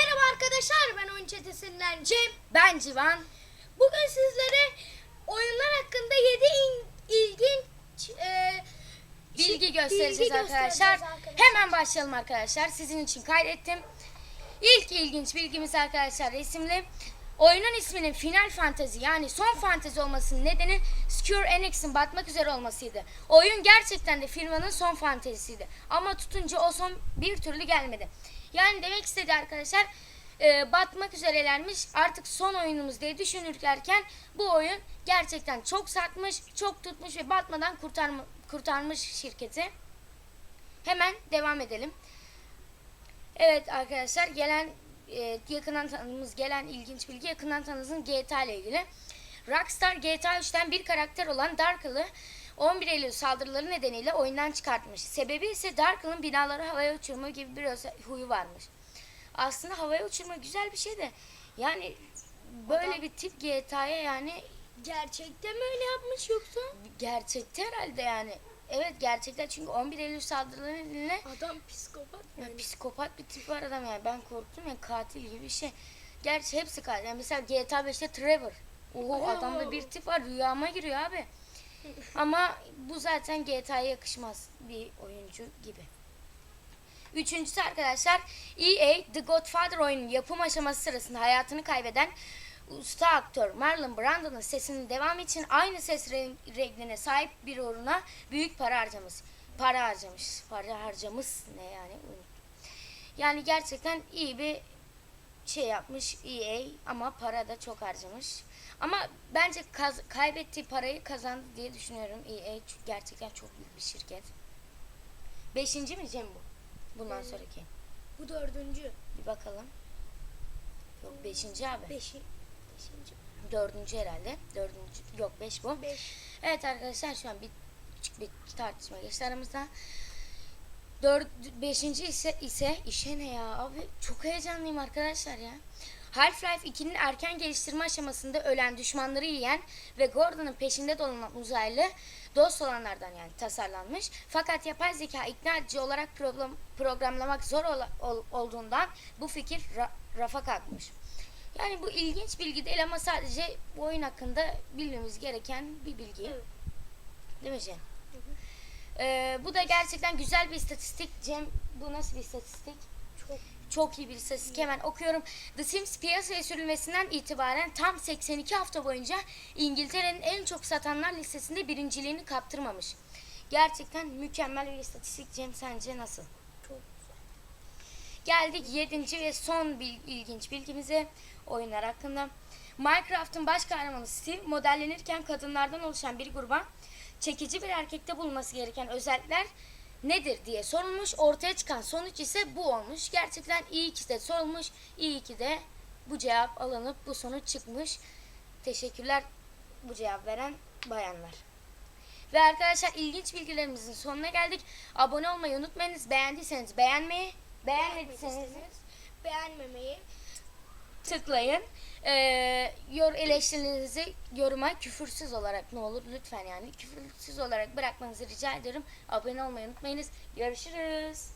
arkadaşlar ben oyun çetesinden Cem. Ben Civan. Bugün sizlere oyunlar hakkında 7 ilginç e, Bilgi göstereceğiz bilgi arkadaşlar. göstereceğiz arkadaşlar. Hemen başlayalım arkadaşlar. Sizin için kaydettim. İlk ilginç bilgimiz arkadaşlar resimli. Oyunun isminin Final Fantasy yani son fantezi olmasının nedeni Square Enix'in batmak üzere olmasıydı. Oyun gerçekten de firmanın son fantezisiydi. Ama tutunca o son bir türlü gelmedi. Yani demek istedi arkadaşlar e, batmak üzerelermiş artık son oyunumuz diye düşünürken bu oyun gerçekten çok satmış, çok tutmuş ve batmadan kurtarma, kurtarmış şirketi. Hemen devam edelim. Evet arkadaşlar gelen e, yakından tanıdığımız gelen ilginç bilgi yakından tanıdığımız GTA ile ilgili. Rockstar GTA 3'ten bir karakter olan Darkle'ı 11 Eylül saldırıları nedeniyle oyundan çıkartmış. Sebebi ise Darkle'ın binaları havaya uçurma gibi bir huyu varmış. Aslında havaya uçurma güzel bir şey de yani böyle Adam- bir tip GTA'ya yani gerçekten mi öyle yapmış yoksa? gerçekte herhalde yani. Evet gerçekten çünkü 11 Eylül saldırıları nedeniyle Adam psikopat Ya yani. psikopat bir tip var adam yani. Ben korktum ya katil gibi bir şey. Gerçi hepsi katil. Yani mesela GTA 5'te Trevor. Oho Oo. adamda bir tip var. Rüyama giriyor abi. Ama bu zaten GTA'ya yakışmaz bir oyuncu gibi. Üçüncüsü arkadaşlar EA The Godfather oyunun yapım aşaması sırasında hayatını kaybeden usta aktör Marlon Brando'nun sesinin devamı için aynı ses re- rengine sahip bir uğruna büyük para harcamış. Para harcamış. Para harcamış ne yani? Yani gerçekten iyi bir şey yapmış EA ama para da çok harcamış. Ama bence kaz- kaybettiği parayı kazandı diye düşünüyorum EA çünkü gerçekten çok büyük bir şirket. Beşinci mi Cem bu? Bundan Evet. sonraki. Bu dördüncü. Bir bakalım. Yok beşinci abi. Beşi. Beşinci. Dördüncü herhalde. Dördüncü. Yok beş bu. Beş. Evet arkadaşlar şu an bir küçük bir tartışma geçti aramızda. Dört, beşinci ise, ise işe ne ya abi çok heyecanlıyım arkadaşlar ya. Half-Life 2'nin erken geliştirme aşamasında ölen düşmanları yiyen ve Gordon'ın peşinde dolanan uzaylı dost olanlardan yani tasarlanmış. Fakat yapay zeka ikna edici olarak program, programlamak zor ola- ol- olduğundan bu fikir ra- rafa kalkmış. Yani bu ilginç bilgi değil ama sadece bu oyun hakkında bilmemiz gereken bir bilgi. Evet. Değil mi Cem? Ee, bu da gerçekten güzel bir istatistik. Cem bu nasıl bir istatistik? Çok. Çok iyi bir istatistik. Hemen okuyorum. The Sims piyasaya sürülmesinden itibaren tam 82 hafta boyunca İngiltere'nin en çok satanlar listesinde birinciliğini kaptırmamış. Gerçekten mükemmel bir istatistik. Cem sence nasıl? Geldik 7. ve son bil- ilginç bilgimize oyunlar hakkında. Minecraft'ın baş kahramanı Steve modellenirken kadınlardan oluşan bir gruba çekici bir erkekte bulunması gereken özellikler nedir diye sorulmuş. Ortaya çıkan sonuç ise bu olmuş. Gerçekten iyi ki de sorulmuş. İyi ki de bu cevap alınıp bu sonuç çıkmış. Teşekkürler bu cevap veren bayanlar. Ve arkadaşlar ilginç bilgilerimizin sonuna geldik. Abone olmayı unutmayınız. Beğendiyseniz beğenmeyi, beğenmediyseniz beğenmemeyi. tıklayın. Ee, yor eleştirilerinizi yoruma küfürsüz olarak ne olur lütfen yani küfürsüz olarak bırakmanızı rica ediyorum. Abone olmayı unutmayınız. Görüşürüz.